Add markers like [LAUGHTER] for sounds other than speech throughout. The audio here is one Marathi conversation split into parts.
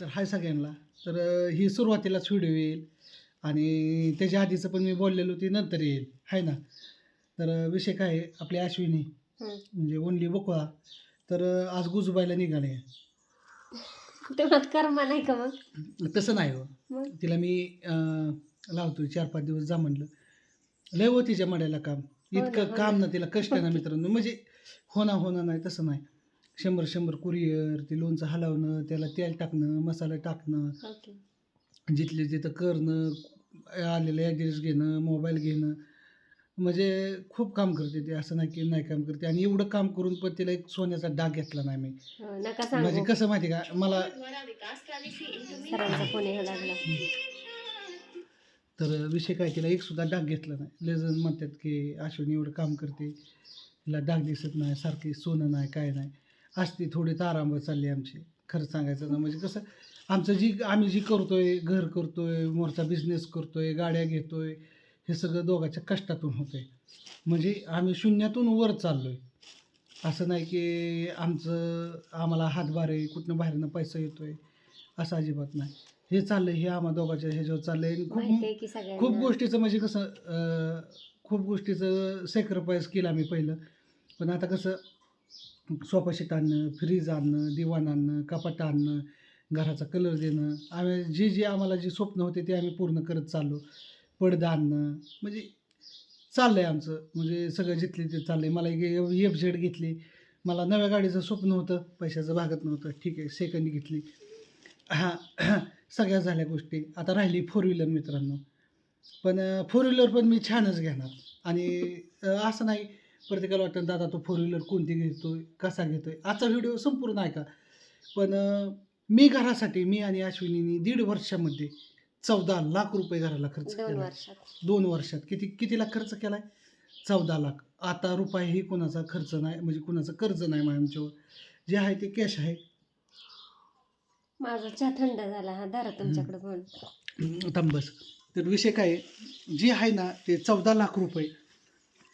तर हाय सगळ्यांना. तर ही सुरुवातीलाच व्हिडिओ येईल आणि त्याच्या आधीचं पण मी बोललेलो ती नंतर येईल. हाय ना? तर विषय काय आहे? आपली अश्विनी हं. म्हणजे ओनली बकुळा. तर आज गुजबायला निघाले. कर्मा नाही का मग? तसं नाही हो. मग? तिला मी अं, लावतो. चार पाच दिवस जा म्हणलं. लय हो तिच्या मड्याला काम. हो ना, इतकं हो काम ना. ना तिला कष्ट ना मित्रांनो. म्हणजे होना होना नाही तसं नाही. शंभर शंभर कुरिअर ते लोणचं हलवणं त्याला तेल टाकणं मसाला टाकणं ओके. जिथले तिथं करणं आलेलं ॲड्रेस घेणं मोबाईल घेणं. म्हणजे खूप काम करते ते असं नाही की नाही काम करते. आणि एवढं काम करून पण तिला एक सोन्याचा डाग घेतला नाही मी. हो, नका म्हणजे सांगू कसं माहिती का मला सरांचा फोन यायला लागला. तर विषय काय तिला एक सुद्धा डाग घेतला नाही. लय जण म्हणतात की अश्विनी एवढं काम करते तिला डाग दिसत नाही सारखी सोनं नाही काय नाही. असती थोडी तारांबळ चालली आमची. खरं सांगायचं ना म्हणजे कसं आमचं जी आम्ही जी करतोय घर करतोय मोरचा बिझनेस करतोय गाड्या घेतोय हे सगळं दोघांच्या कष्टातून होतंय. म्हणजे आम्ही शून्यातून वर चाललोय. असं नाही की आमचं आम्हाला हातभार आहे कुठनं बाहेरनं पैसा येतोय असं अजिबात नाही. हे चाललंय हे आम्हा दोघांच्या ह्याच्यावर खूप माहिती आहे सगळ्यांना. खूप गोष्टीचं म्हणजे कसं खूप गोष्टीचं सॅक्रिफाईस केलं आम्ही पहिलं. पण आता कसं सोफाशीट आणणं फ्रीज आणणं दिवाण आणणं कपाट आणणं घराचा कलर देणं. आम्ही जे जे आम्हाला जे स्वप्न होते ते आम्ही पूर्ण करत चाललो. पडदा आणणं म्हणजे चाललं आहे आमचं. म्हणजे सगळं जिथले ते चाललं आहे मला एक एफ झेड घेतली. मला नव्या गाडीचं स्वप्न होतं. पैशाचं भागत नव्हतं. ठीक आहे सेकंड घेतली. हां सगळ्या झाल्या गोष्टी. आता राहिली फोर व्हीलर मित्रांनो. पण फोर व्हीलर पण मी छानच घेणार. आणि असं नाही प्रत्येकाला वाटतं दादा तो फोर व्हीलर कोणती घेतोय? कसा घेतोय? आजचा व्हिडिओ संपूर्ण आहे का पण मी घरासाठी मी आणि अश्विनीनी दीड वर्षामध्ये चौदा लाख रुपये घराला खर्च केला दोन वर्षात. किती किती लाख खर्च केलाय? चौदा लाख. आता रुपयाही कोणाचा खर्च नाही म्हणजे कोणाचं कर्ज नाही आमच्यावर. जे आहे ते कॅश आहे. माझा चहा थंड झाला हा धरा तुमच्याकडे हम्म, थांब बस. तर विषय काय आहे, जे आहे ना ते चौदा लाख रुपये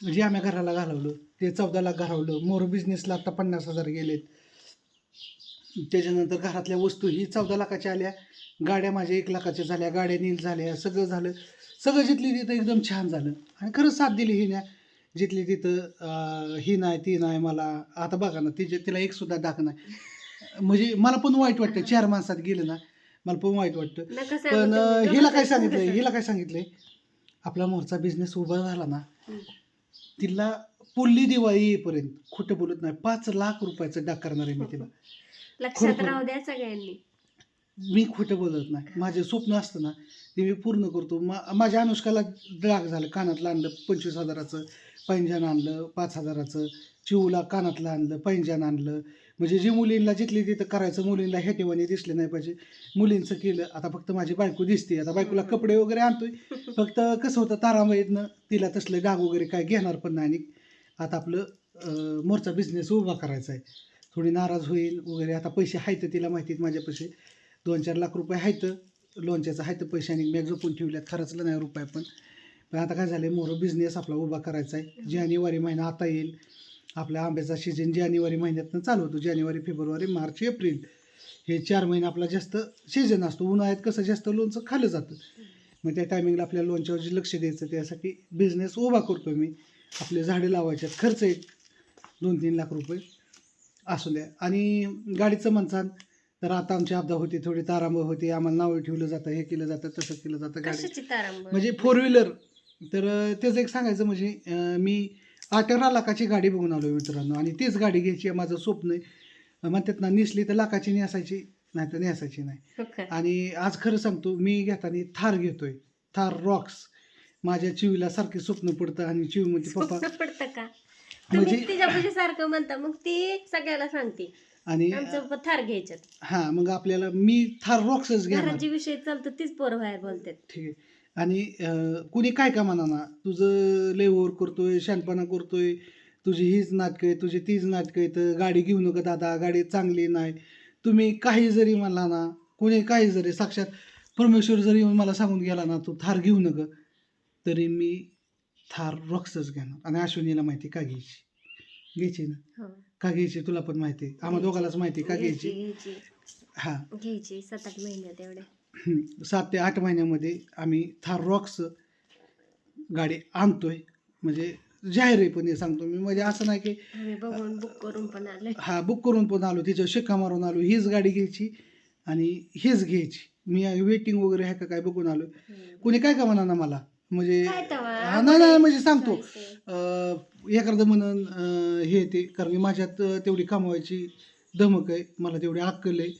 जे आम्ही घराला घालवलं ते चौदा लाख घालवलं मोर बिझनेसला आता पन्नास हजार गेलेत त्याच्यानंतर घरातल्या वस्तू ही चौदा लाखाच्या आल्या गाड्या माझ्या एक लाखाच्या झाल्या गाड्या नील झाल्या सगळं झालं सगळं जिथली तिथं एकदम छान झालं आणि खरंच साथ दिली ही ना जिथली तिथं ही नाही ती नाही मला आता बघा ना तिचे तिला एक सुद्धा दाख नाही म्हणजे मला पण वाईट वाटतं चार माणसात गेलं ना मला पण वाईट वाटतं पण. अं, हिला काय बसा. हिला काय सांगितलंय आपला मोरचा बिझनेस उभा झाला ना. तिला पुल्ली दिवाळी येईपर्यंत खोटं बोलत नाही. पाच लाख रुपयाचं डाक करणार आहे मी तिला. लक्षात खरोखर. राहू द्या सगळ्यांनी. मी खोटं बोलत नाही. माझे स्वप्न असतं ना ते मी पूर्ण करतो. मा माझ्या अनुष्काला डाग झालं कानातलं आणलं पंचवीस हजाराचं. पैंजण आणलं पाच हजाराचं चिवला कानातलं आणलं पैंजण आणलं. म्हणजे जे मुलींना जिथले तिथं करायचं मुलींना हे ठेवाने दिसले नाही पाहिजे. मुलींचं केलं आता फक्त माझी बायको दिसते. आता बायकोला कपडे वगैरे आणतोय. [LAUGHS] फक्त कसं होतं तारामाईतनं तिला तसलं डाग वगैरे काय घेणार पण नाही. आणि आता आपलं मोरचा बिझनेस उभा करायचा आहे थोडी नाराज होईल वगैरे. आता पैसे आहेत तिला माहिती आहेत माझ्या पैसे दोन चार लाख रुपये आहेत. लोणच्याचं आहेत पैसे आणि मी जपून ठेवल्यात. खर्चलं नाही रुपये पण. पण आता काय झालं आहे मोर बिझनेस आपला उभा करायचा आहे. जानेवारी महिना आता येईल. आपल्या आंब्याचा सीजन जानेवारी महिन्यातनं चालू होतो. जानेवारी फेब्रुवारी मार्च एप्रिल. हे चार महिने आपला जास्त सीजन असतो. उन्हाळ्यात कसं जास्त लोणचं खाल्लं जातं. मग त्या टायमिंगला आपल्या लोणच्यावर जे लक्ष द्यायचं. त्यासाठी बिझनेस उभा करतो मी. आपले झाडे लावायचे खर्च एक दोन तीन लाख रुपये असू द्या. आणि गाडीचं म्हणसान तर आता आमची अपदा होती. थोडी तारांबळ होती. आम्हाला नावं ठेवलं जातं. हे केलं जातं. तसं केलं जातं. गाडी म्हणजे फोर व्हीलर तर अं, त्याचं एक सांगायचं म्हणजे मी अठरा लाखाची गाडी बघून आलो मित्रांनो आणि तीच गाडी घ्यायची आहे माझं स्वप्न आहे. म्हणतात ना निसली तर लाखाची नेसायची नाही तर नेसायची नाही. हो? आणि आज खरं सांगतो मी घेताना थार घेतोय. थार रॉक्स माझ्या चिवीला सारखे स्वप्न पडतं आणि चिवी म्हणते पप्पा पडतं का? म्हणजे- सारखं म्हणता मग ती सगळ्याला सांगते. आणि थार घ्यायच्यात. हा मग आपल्याला मी थार रॉक्सच जे विषय चालतो तीच पोरं बाहेर बोलतात. ठीक आहे. आणि कुणी काय का म्हणा ना तुझं लय ओव्हर करतोय शानपणा करतोय तुझी हीच नाटकं आहे तुझी तीच नाटकं आहे तर गाडी घेऊ नका दादा गाडी चांगली नाही. तुम्ही काही जरी म्हणला ना कोणी काही जरी साक्षात परमेश्वर जरी येऊन मला सांगून गेला ना तू थार घेऊ नका तरी मी थार रॉक्सच घेणार. आणि अश्विनीला माहिती का घ्यायची? घ्यायची ना? हो. का घ्यायची तुला पण माहिती आहे? आम्हा दोघांनाच माहिती का घ्यायची हा. घ्यायची सात आठ महिन्यात एवढ्या [CLEARS THROAT] सात ते आठ महिन्यामध्ये आम्ही थार रॉक्स गाडी आणतोय. म्हणजे जाहीरपणे सांगतो मी. म्हणजे असं नाही की बघून बुक करून पण हा बुक करून पण आलो. तिच्यावर शिक्का मारून आलो. हीच गाडी घ्यायची आणि हीच घ्यायची. मी वेटिंग वगैरे आहे का काय बघून आलो. कोणी काय का म्हणा ना मला? म्हणजे? हा, नाही नाही म्हणजे सांगतो. एखादं म्हणून हे ते कारण माझ्यात तेवढी कमवायची धमक आहे. मला तेवढी अक्कल आहे.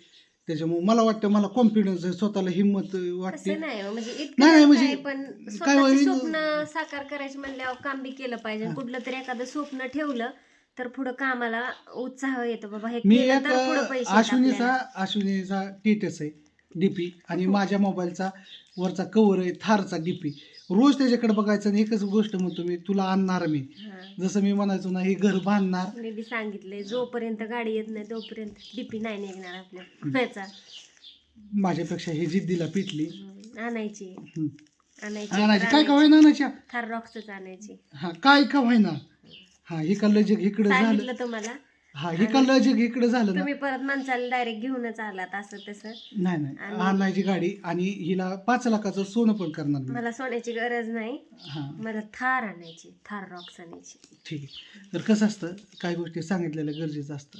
त्याच्यामुळे मला वाटतं मला कॉन्फिडन्स आहे स्वतःला हिंमत वाटते. तसं नाही हो, म्हणजे नाही, इतकं नाही, नाही म्हणजे काय, पण काय स्वतःचे होईल- स्वप्न साकार करायचे म्हणल्यावर काम बी केलं पाहिजे. कुठलं तरी एखादं स्वप्न ठेवलं तर पुढं कामाला उत्साह येतो बाबा. हे मी केलं एक तर पुढं पैसे येतात अश्विनीचा आपल्याला. अश्विनीचा टीटस आहे. डीपी आणि हो. माझ्या मोबाईलचा वरचा कवर आहे थारचा डीपी रोज त्याच्याकडे बघायचं आणि एकच गोष्ट म्हणतो मी तुला आणणार मी. जसं मी म्हणायचो ना हे घर बांधणार. मी बी सांगितलंय जोपर्यंत गाडी येत नाही तोपर्यंत डीपी नाही निघणार आपल्या. पुण्याचा माझ्यापेक्षा हे जिद्दीला पिटली. आणायची. हम्म. आणायची काय का आणायची. व्हायना आणायच्या? थार रॉक्सच आणायची. हा काय का व्हायना हा का लजक इकडे झालं. सांगितलं तुम्हाला? हा हे का लजक इकडे झालं ना तुम्ही परत माणसाला डायरेक्ट घेऊनच आलात असं तसं? नाही नाही. आणि- आणायची गाडी आणि हिला पाच लाखाचं सोनं पण करणार मी. मला सोन्याची गरज नाही. हा. मला थार आणायची थार रॉक्स आणायची. ठीक आहे. तर कसं असतं काही गोष्टी सांगितलेलं गरजेचं असतं.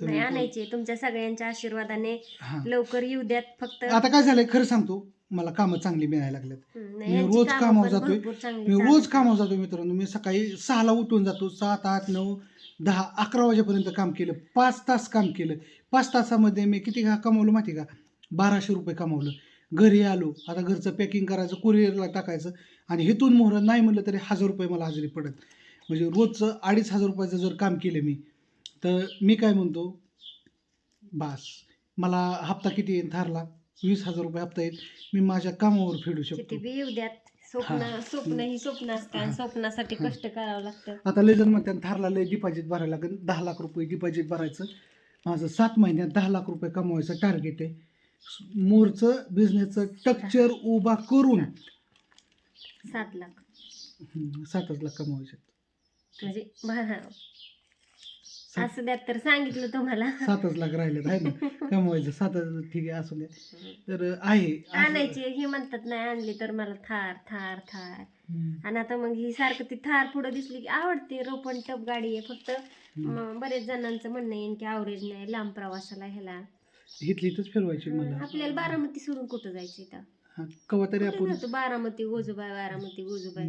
नाही. आणायची तुमच्या सगळ्यांच्या आशीर्वादाने हा. लवकर येऊ द्यात फक्त. आता काय झालंय खरं सांगतो मला कामं चांगली मिळायला लागल्यात हम्म, नाही, मी यांची रोज कामं कामावर पण जातोय. भरपूर चांगली मी चालू रोज आहेत. कामावर जातो मित्रांनो. मी सकाळी सहाला उठून जातो सात आठ नऊ दहा अकरा वाजेपर्यंत काम केलं. पाच तास काम केलं. पाच तासामध्ये मी किती का कमावलं माहिती का? बाराशे रुपये कमावलं. घरी आलो. आता घरचं पॅकिंग करायचं कुरिअरला टाकायचं आणि हेतून मोहर नाही म्हणलं तरी हजार रुपये मला हजेरी पडत. म्हणजे रोजचं अडीच हजार रुपयाचं जर काम केलं मी तर मी काय म्हणतो? बास. मला हप्ता किती येईल? थारला वीस हजार रुपये हप्ता येईल. मी माझ्या कामावर फेडू शकतो. बी द्यात. स्वप्न. स्वप्न ही स्वप्न आणि हा. स्वप्नासाठी. कष्ट करावं लागतं. आता लय जण म्हणतात थारला लय डिपॉझिट भरायला लागेल. दहा लाख रुपये डिपॉझिट भरायचं. माझं सात महिन्यात दहा लाख रुपये कमवायचं टार्गेट आहे. मोरचं बिझनेसचं स्ट्रक्चर उभा करून. सात लाख. हम्म, सातच लाख कमवायचे म्हणजे भा- असं द्यात तर सांगितलं तुम्हाला. सातच लाख राहिले आहे ना? [LAUGHS] कमवायचं सातच ठीक आहे असू द्या. तर आहे आणायची हे म्हणतात नाही आणली तर मला थार थार थार. आणि आता मग ही सारखं ती थार पुढे दिसली की आवडते रोपण टप गाडी आहे. फक्त. म, बरेच जणांचं म्हणणं येईल की आवरेज नाही लांब प्रवासाला ह्याला. इथली इथंच फिरवायची मला आपल्याला बारामती सोडून कुठं जायचं इथं? हा, कवा तरी कुठे आपण जातो? बारामती गोजूबाई बारामती गोजूबाई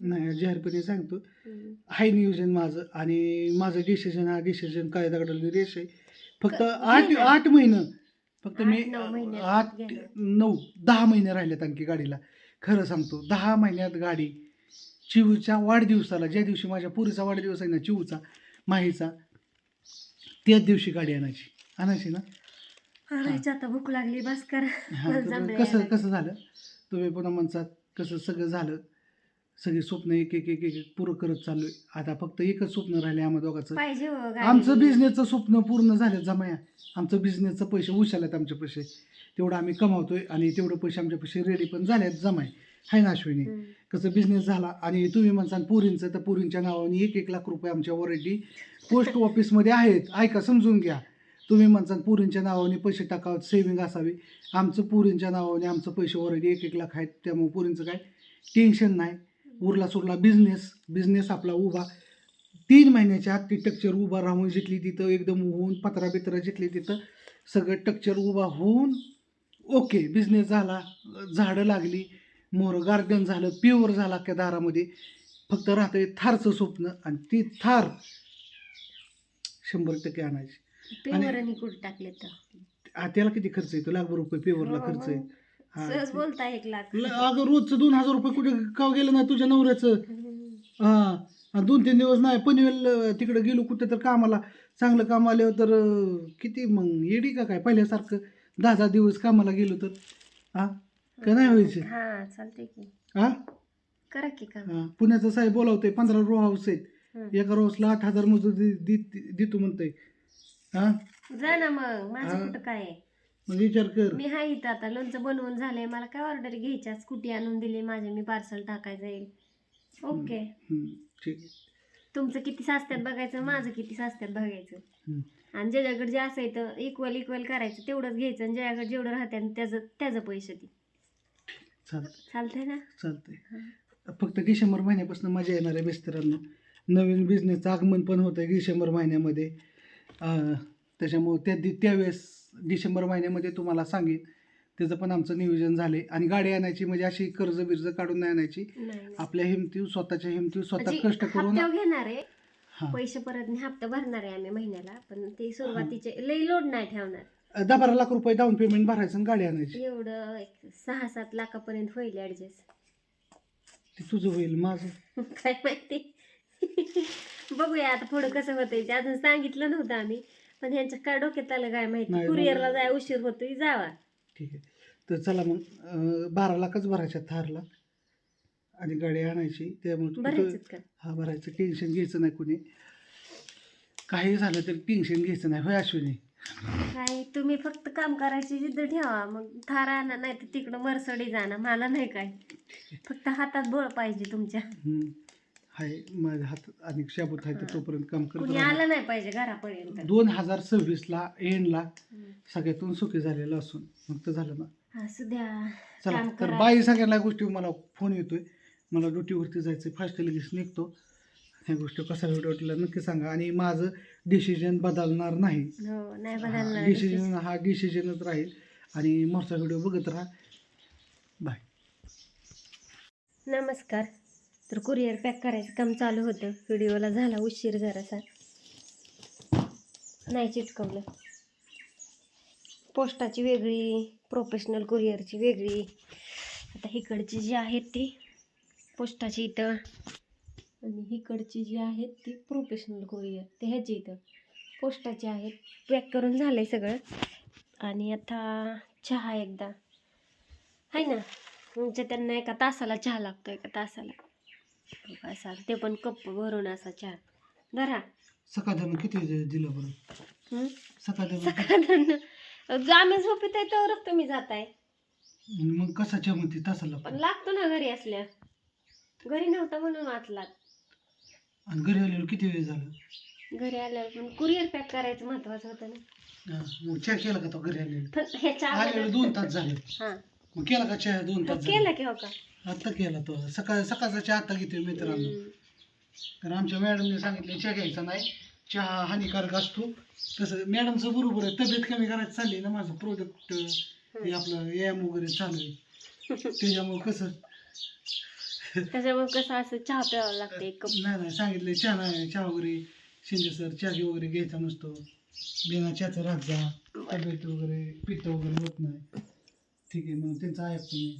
नाही जाहीरपणे सांगतो. हम्म. हाय नियोजन माझं आणि माझं डिसिजन हा डिसिजन काय दगडाली रेष आहे. फक्त आठ. आठ महिनं फक्त मी आठ. नऊ दहा महिने राहिलेत आणखी गाडीला. खरं सांगतो दहा महिन्यात गाडी चिवच्या वाढदिवसाला ज्या दिवशी माझ्या पुरीचा वाढदिवस आहे ना चिवचा माहीचा त्याच दिवशी गाडी आणायची. आणायची ना? आणायची आता भूक लागली बस कर. कसं कसं झालं? तुम्ही पुन्हा म्हणसात कसं सगळं झालं? सगळी स्वप्न एक एक एक एक पुरं करत चाललोय. आता फक्त एकच स्वप्न राहिले आम्हा दोघांचं. पाहिजे हो गाडी. आमचं बिझनेसचं स्वप्न पूर्ण झालं जमाया. आमचं बिझनेसचं पैसे उशालेत आमचे पैसे. तेवढं आम्ही कमावतोय आणि तेवढं पैसे आमच्या पैसे रेडी पण झालेत जमाय. हाय ना अश्विनी? हम्म. कसं बिझनेस झाला आणि तुम्ही म्हणसाल पुरींचं तर पुरींच्या नावाने एक एक लाख रुपये आमच्या ऑलरेडी पोस्ट ऑफिसमध्ये आहेत. ऐका समजून घ्या. तुम्ही म्हणसाल पुरींच्या नावाने पैसे टाकावं सेविंग असावी. आमचं पुरींच्या नावाने आमचं पैसे ऑलरेडी एक एक लाख आहेत. त्यामुळे पुरींचं काय? टेन्शन नाही. उरला सुरला बिझनेस बिझनेस आपला उभा. तीन महिन्याच्या आत ती टक्चर उभा राहून जिथली तिथं एकदम होऊन पत्रा बित्रा जिथली तिथं सगळं टक्चर उभा होऊन ओके बिझनेस झाला झाडं लागली मोर गार्डन झालं प्युअर झाला अख्ख्या दारामध्ये. फक्त राहतंय थारचं स्वप्न आणि ती थार शंभर टक्के आणायची. आणि त्याला किती खर्च येतो? लाखभर रुपये पेवरला हो, खर्च आहे. हा. सहज बोलता एक लाख. ल- अगं रोजचं दोन हजार रुपये कुठे का गेलं नाही तुझ्या नवऱ्याचं. हा आणि दोन तीन दिवस नाही पनवेल अं, तिकडे गेलो कुठे तर कामाला. चांगलं काम आल्यावर तर अं, किती मग येडी का काय? पहिल्यासारखं दहा दहा दिवस कामाला गेलो तर. हा का नाही व्हायचं? हा चालते की. हा? करा की काम. हा, पुण्याचं साहेब बोलावतोय पंधरा रो हाऊस आहेत. एका रोजला आठ हजार मजूर दे- दे- देतो म्हणतोय. हा? जा ना मग माझं हा. कुठं काय आहे? मग विचार कर. मी हाय इथं आता लोणचं बनवून झालंय. मला काय ऑर्डर घ्यायच्या स्कूटी आणून दिली माझे? मी पार्सल टाकायचं जाईल. ओके हम्म, ठीक आहे. तुमचं किती साचत्यात बघायचं? माझं किती साचत्यात बघायचं? हम्म. आणि ज्याच्याकडे जे असायचं इक्वल इक्वल करायचं. तेवढंच घ्यायचं आणि ज्याच्याकडे जेवढं राहते त्याचं त्याचं पैसे दे. चालतंय. चालतंय ना? चालतंय. फक्त डिसेंबर महिन्यापासून मजा येणार आहे मिस्टरांना. नवीन बिझनेसचं आगमन पण होतं आहे डिसेंबर महिन्यामध्ये. अं, त्याच्यामुळं त्या दि त्यावेळेस डिसेंबर महिन्यामध्ये तुम्हाला सांगेन. त्याचं पण आमचं नियोजन झाले आणि गाडी आणायची म्हणजे अशी कर्ज बिर्ज काढून नाही आणायची. आपल्या हिमतीव स्वतःच्या हिमतीव स्वतः म्हणजे कष्ट करून घेणार आहे. पैसे परत नाही, हप्ता भरणार आहे आम्ही महिन्याला. पण ते सुरुवातीचे लई लोड नाही ठेवणार. दहा बारा लाख रुपये डाऊन पेमेंट भरायचं आणि गाडी आणायची. एवढं सहा सात लाखापर्यंत होईल ऍडजस्ट ते तुझं होईल माझं. [LAUGHS] काय माहिती? [LAUGHS] बघूया आता पुढं कसं होतंय. अजून सांगितलं नव्हतं आम्ही. पण ह्यांच्या काय डोक्यात आलं काय माहिती? नाही, कुरिअरला जाय उशीर होतोय जावा. ठीक आहे. तर चला मग अं, बारा लाखच भरायच्या थारला. आणि गाडी आणायची त्यामुळे कुठं- भरायचंच का? हा भरायचं. टेन्शन घ्यायचं नाही कोणी. काही झालं तरी टेन्शन घ्यायचं नाही. होय अश्विनी? काय तुम्ही फक्त काम करायची जिद्द ठेवा. मग थार आणा नाही तर तिकडं मरसडी जाणं. मला नाही काय. फक्त हातात बळ पाहिजे तुमच्या. हम्म. हाय माझ्या हातात आणि शाबूत आहे तर हा. तोपर्यंत काम करत कुणी राहा. आलं नाही पाहिजे घरापर्यंत. दोन हजार सव्वीसला एंडला. सगळ्यातून सुखी झालेलं असून मग तर झालं ना. असू द्या चला काम तर करा. बाई सगळ्या गोष्टी मला फोन येतोय. मला ड्युटीवरती जायचं फास्ट लगेच निघतो. ह्या गोष्टी कसा व्हिडिओ नक्की सांगा. आणि माझं डिसिजन बदलणार नाही. हो नाही बदलणार डिसिजन हा डिसिजनच राहील. आणि मोठा व्हिडिओ बघत राहा. बाय नमस्कार. तर कुरिअर पॅक करायचं काम चालू होतं. व्हिडिओला झाला उशीर जरासा. नाही चिटकवलं. पोस्टाची वेगळी प्रोफेशनल कुरिअरची वेगळी. आता हिकडची जी आहेत ती पोस्टाची इथं. आणि इकडची जी आहेत ती प्रोफेशनल कुरिअर ते ह्याची इथं. पोस्टाची आहेत. पॅक करून झालं आहे सगळं. आणि आता चहा एकदा. आहे ना? म्हणजे त्यांना एका तासाला चहा लागतो एका तासाला. असा ते पण कप भरून असा चहा. धरा. सकाळ किती दिलं बरं? हं? सकाळ सकाळनं आम्ही झोपेत आहे तरच तुम्ही जाताय. मग कसा चहा म्हणते तासाला पण. लागतो ना घरी असल्या. घरी नव्हता म्हणून वाचलात आणि घरी आलेलो किती वेळ झालं? घरी आल्यावर पण कुरिअर पॅक करायचं महत्वाचं होतं ना. हा, मग चहा केला का तो घरी आलेलो पण ह्याच्या आलेलो दोन तास झाले. हा. मग केला का चहा दोन तास केला की हो का? झाले आता केला तो. सकाळ सकाळचा चहा आता घेतोय मित्रांनो. कारण आमच्या मॅडमने सांगितले चहा घ्यायचा नाही. चहा हानिकारक असतो. तसं मॅडमचं बरोबर आहे. तब्येत कमी करायची चालली ना माझं प्रोडक्ट हे आपलं व्यायाम वगैरे चालू आहे. [LAUGHS] त्याच्यामुळे कसं? त्याच्यामुळे कसं असं चहा प्यावं लागतं एक कप? नाही नाही. सांगितलं चहा नाही. चहा वगैरे शिंदे सर चहा घे वगैरे घ्यायचा नसतो. बिना चहाचं राख जा. तब्येत वगैरे पित्त वगैरे होत नाही. ठीक आहे मग त्यांचं ऐकतो मी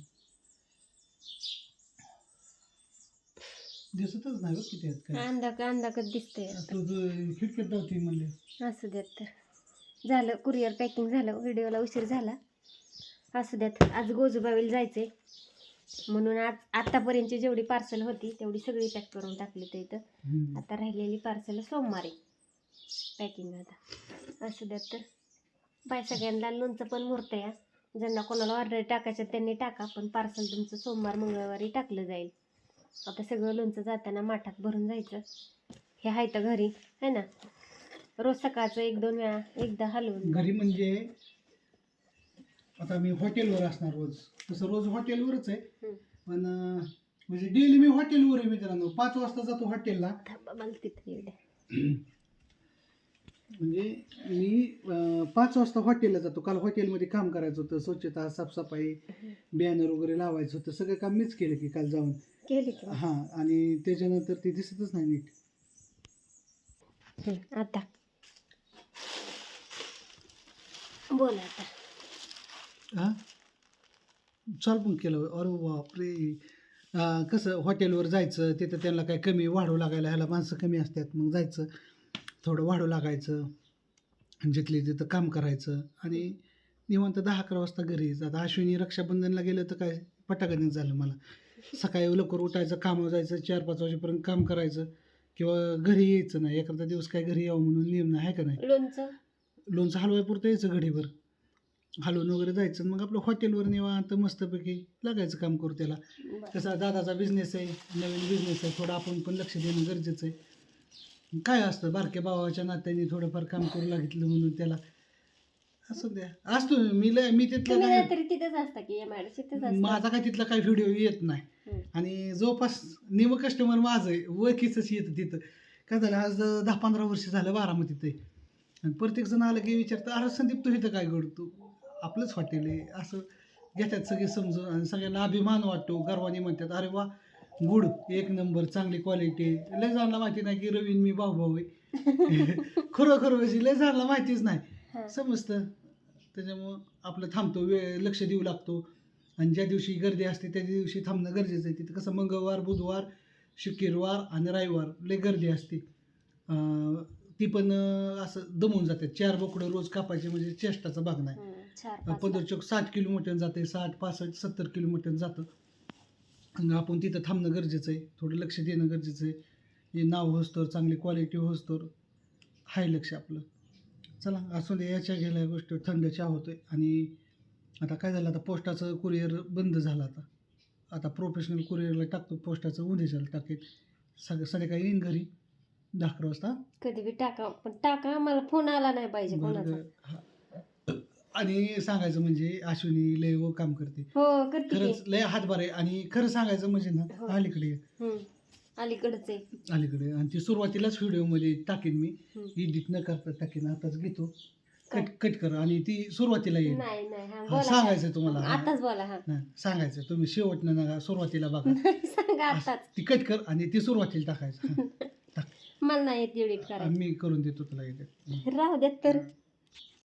दिसतच नाही बघ किती आहेत काय. अंदा अंदाकच दिसतंय तू खिडकीत धावती म्हणले. असू द्यात तर. झालं कुरिअर पॅकिंग झालं व्हिडिओला उशीर झाला. असू द्यात आज गोजूबावीला जायचंय. म्हणून आज आतापर्यंतची जेवढी पार्सल होती तेवढी सगळी पॅक करून टाकली तर इथं. हम्म. आता राहिलेली पार्सल सोमवारी. पॅकिंग आता. असू द्यात तर. बाय सगळ्यांना लोणचं पण मुहूर्त या ज्यांना कोणाला ऑर्डर टाकायचं त्यांनी टाका. पण पार्सल तुमचं सोमवार मंगळवारी टाकलं जाईल. आता सगळं लोणचं जाताना माठात भरून जायचं. हे आहे तर घरी है ना? रोज सकाळचं एक दोन वेळा एकदा हलवून. घरी म्हणजे आता मी हॉटेलवर असणार रोज. तसं रोज हॉटेलवरच आहे. पण म्हणजे डेली मी हॉटेलवर आहे मित्रांनो. पाच वाजता जातो हॉटेलला थांबा मला तिथे येऊ द्या. [CLEARS THROAT] म्हणजे मी पाच वाजता हॉटेलला जातो. काल हॉटेलमध्ये काम करायचं होतं. स्वच्छता साफसफाई बॅनर वगैरे लावायचं होतं. सगळं काम मीच केलं की काल जाऊन. केली की. हां आणि त्याच्यानंतर ते दिसतच नाही नीट. हं, आता. बोला आता. हां? चाल पण केलं. अरे बापरे. अं, कसं हॉटेलवर जायचं तिथं त्यांना काय कमी वाढू लागायला ह्याला माणसं कमी असतात मग जायचं. थोडं वाढू लागायचं. जिथले तिथं काम करायचं. आणि निवांत दहा अकरा वाजता घरी. यायचं आता अश्विनी रक्षाबंधनला गेलं तर काय पटाकनीच झालं मला. सकाळी लवकर उठायचं कामावर जायचं चार पाच वाजेपर्यंत काम करायचं. किंवा घरी यायचं नाही. एखादा दिवस काय घरी यावं म्हणून नियम नाही आहे का नाही? लोणचं? लोणचं हलवायपुरतं यायचं घडीभर. हलवून वगैरे जायचं मग आपलं हॉटेलवर निवांत मस्तपैकी लागायचं काम करू त्याला. कसा दादाचा बिझनेस आहे नवीन बिझनेस आहे. थोडं आपण पण लक्ष देणं गरजेचं आहे. काय असतं बारक्या भावाच्या नात्याने थोडंफार काम करू लागितलं म्हणून त्याला. असं द्या. असतो मी लय मी तिथलं तुम्ही काय तरी तिथेच असता की एम आय तिथेच असता? माझा काय तिथला काही व्हिडिओ येत नाही. हम्म. आणि जवळपास निम कस्टमर माझं आहे. ओळखीचंच येतं तिथं. काय झालं आज दहा पंधरा वर्ष झालं बारामतीत आहे. आणि प्रत्येक जण आलं की विचारतं अरे संदीप तू इथं काय करतो? आपलंच हॉटेल आहे. असं घेतात सगळे समजून आणि सगळ्यांना अभिमान वाटतो. गर्वाने म्हणतात अरे वा गुड एक नंबर चांगली क्वालिटी लय जणांना माहिती नाही की रवीन मी भाऊ भाऊ आहे. [LAUGHS] खरं खरं म्हणजे लय जणांना माहितीच नाही. समजतं. त्याच्यामुळं आपलं थांबतो वेळ लक्ष देऊ लागतो. आणि ज्या दिवशी गर्दी असते त्या दिवशी थांबणं गरजेचं आहे. तिथं कसं मंगळवार बुधवार शुक्रवार आणि रविवार लय गर्दी असते. ती पण असं दमून जाते चार बोकडं रोज कापायचे म्हणजे चेष्टाचा भाग नाही. पंधरा चौक साठ किलोमीटर जाते साठ पासष्ट सत्तर किलोमीटर जातं. आपण तिथं थांबणं गरजेचं आहे. थोडं लक्ष देणं गरजेचं आहे. हे नाव होसतोर चांगली क्वालिटी होसतोर हाय लक्ष आपलं. चला असू दे याच्या गेल्या गोष्टी थंड चहा होतोय. आणि आता काय झालं आता पोस्टाचं कुरिअर बंद झालं आता. आता प्रोफेशनल कुरिअरला टाकतो पोस्टाचं उद्याच्याला टाकेल. सग संध्याकाळी येईन घरी. दहा अकरा वाजता. कधी बी टाका पण टाका मला फोन आला नाही पाहिजे कोणाचा. हा. आणि सांगायचं म्हणजे अश्विनी लय व काम करते. हो करते खरंच लय हातभार आहे. आणि खरं सांगायचं म्हणजे हो. ना अलीकडे. आहे. हम्म. अलीकडच आहे. अलीकडे. आणि ती सुरुवातीलाच व्हिडिओमध्ये टाकेन मी. हम्म. एडिट न करता टाकेन. आताच घेतो. काय? कट कट कर. आणि ती सुरुवातीला येईल. नाही नाही. हा हा, बोला सांगायचं तुम्हाला हा. आताच बोला हा. नाही, सांगायचं. तुम्ही शेवटनं नका सुरुवातीला बघा. [LAUGHS] सांगा आताच. ती कट कर आणि ती सुरुवातीला टाकायचं. हा. [LAUGHS] मला नाही येत एडिट करायला. मी करून देतो तुला edit. राहू देत तर.